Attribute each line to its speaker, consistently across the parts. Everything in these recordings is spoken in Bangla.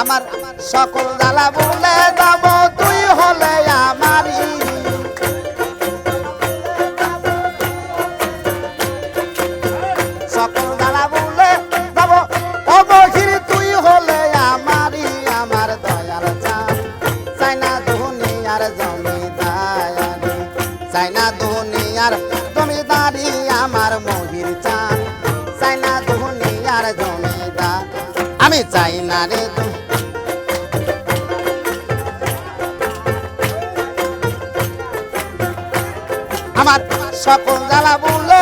Speaker 1: আমার সকল জ্বালা বলে যাব, তুই হলে আমারই। সকল জ্বালা বলে যাব ও বহির তুই হলে আমারই আমার দয়াল চান চাইনা দুনিয়ার জমিদারি চাইনা দুনিয়ার আমার সকল জ্বালা বলে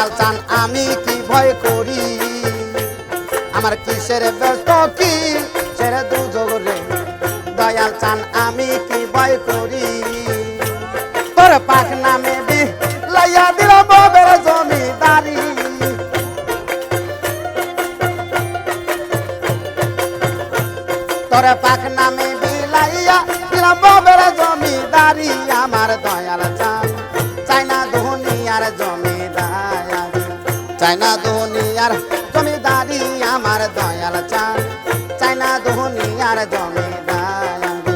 Speaker 1: দয়াল চান আমি কি ভয় করি? আমার কিসের ব্যস্ত কিসের দুজগরে দয়াল চান, আমি কি ভয় করি? তোর পাখ নামে বি লাইয়া দিল ববের জমিদারি। তোর পাখ নামে চাইনা দুনিয়ার জমিদারি আমার দয়াল চান। চাইনা দুনিয়ার জমিদারি।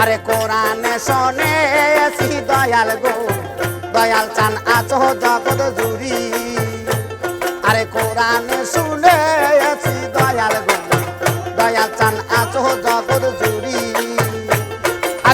Speaker 1: আরে কোরআনে শোনে দয়াল গো। দয়াল চান আছো জগৎ জুড়ি। আরে কোরআনে শুনে, এসি দয়াল গো।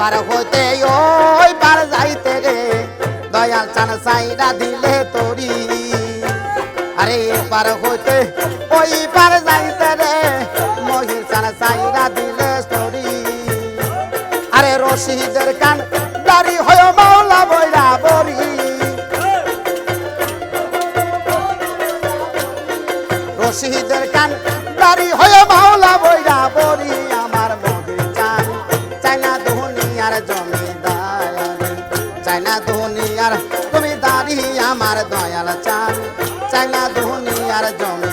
Speaker 1: পার হইতে ওই পার যাইতে রে দয়াল চান সাইরা দিলে তোরি। আরে পার হইতে ওই পার যাইতে রে মহির চান সাইরা দিলে তোরি। আরে রশিদের কান দাড়ি হয় মাওলা বইরা বরি রশিদের কান দাড়ি হয়ে মাওলা বইরা বরি দুনিয়ার জমিদারি। চাইনা দুনিয়ার জমিদারি আমার দয়াল চান। না দুনিয়ার জমিদারি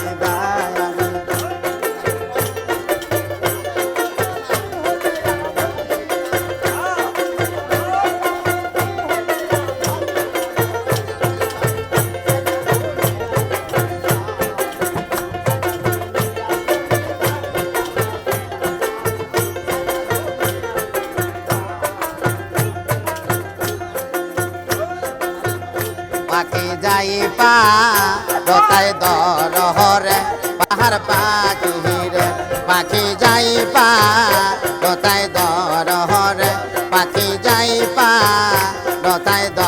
Speaker 1: যাই পা দর হরে পাখি রে পাখি যাই পা দর হরে, পাখি যাই পা দর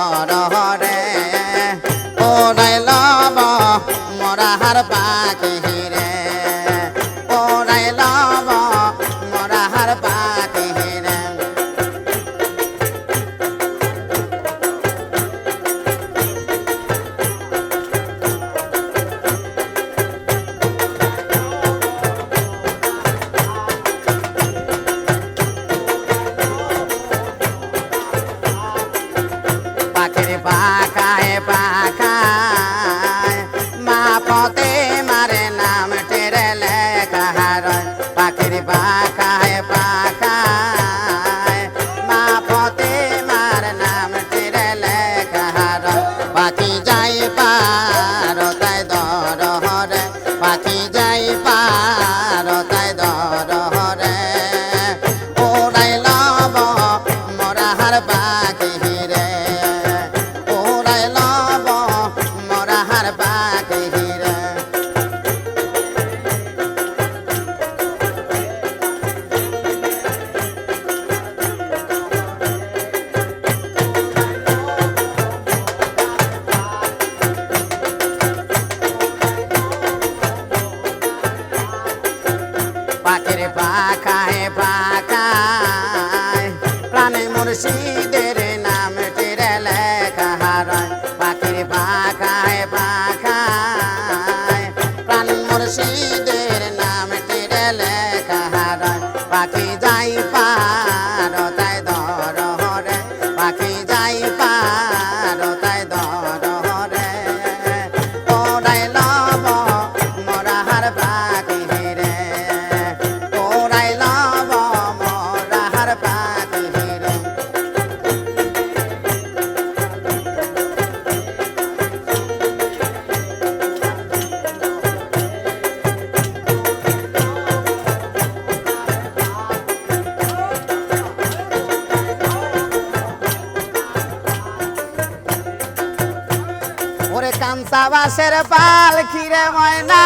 Speaker 1: কাঞ্চা বাসের পাল খিরে ময়না।